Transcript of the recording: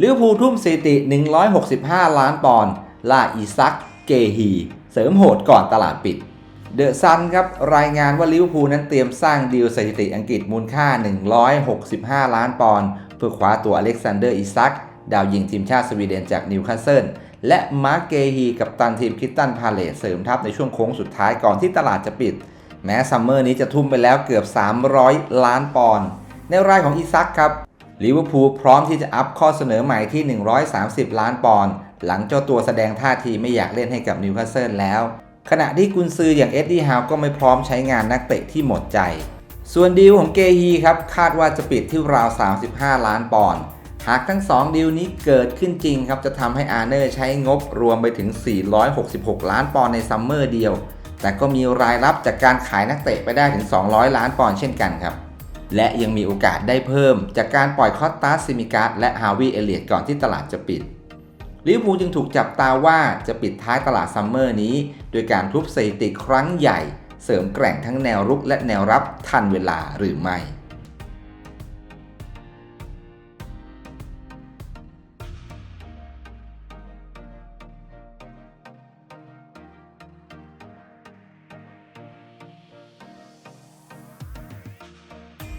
ลิเวอร์พูลทุ่มสถิติ 165 ล้านปอนด์ล่าอีซัก เกฮี เสริมโหดก่อนตลาดปิด เดอะซันครับ รายงานว่าลิเวอร์พูลนั้นเตรียมสร้างดีลสถิติอังกฤษมูลค่า 165 ล้านปอนด์เพื่อคว้าตัวอเล็กซานเดอร์อิซัก ดาวยิงทีมชาติสวีเดนจากนิวคาสเซิลและมาร์กเกฮีกับตันทีมคิตตันพาเลตเสริมทัพในช่วงโค้งสุดท้ายก่อนที่ตลาดจะปิด แม้ซัมเมอร์นี้จะทุ่มไปแล้วเกือบ 300 ล้านปอนด์ในรายของอิซักครับ ลิเวอร์พูลพร้อมที่จะอัพข้อเสนอใหม่ที่ 130 ล้านปอนด์หลังเจ้าตัวแสดงท่าทีไม่อยากเล่นให้กับนิวคาสเซิลแล้ว ขณะที่กุนซืออย่างเอ็ดดี้ฮาวก็ไม่พร้อมใช้งานนักเตะที่หมดใจ ส่วนดีลของเกฮีครับคาดว่าจะปิดที่ราว 35 ล้านปอนด์หากทั้ง 2 ดีลนี้เกิดขึ้นจริงครับจะทำให้อาร์เนอร์ใช้งบรวมไปถึง 466 ล้านปอนด์ในซัมเมอร์เดียว แต่ก็มีรายรับจากการขายนักเตะไปได้ถึง 200 ล้านปอนด์เช่นกันครับ และยังมีโอกาสได้เพิ่ม จากการปล่อยคอตตาซิมิการ์ดและฮาวิเอเลียตก่อนที่ตลาดจะปิดลิเวอร์พูลจึงถูกจับตาว่าจะปิดท้ายตลาดซัมเมอร์นี้ โดยการทุบสถิติครั้งใหญ่ เสริมแกร่งทั้งแนวรุกและแนวรับทันเวลาหรือไม่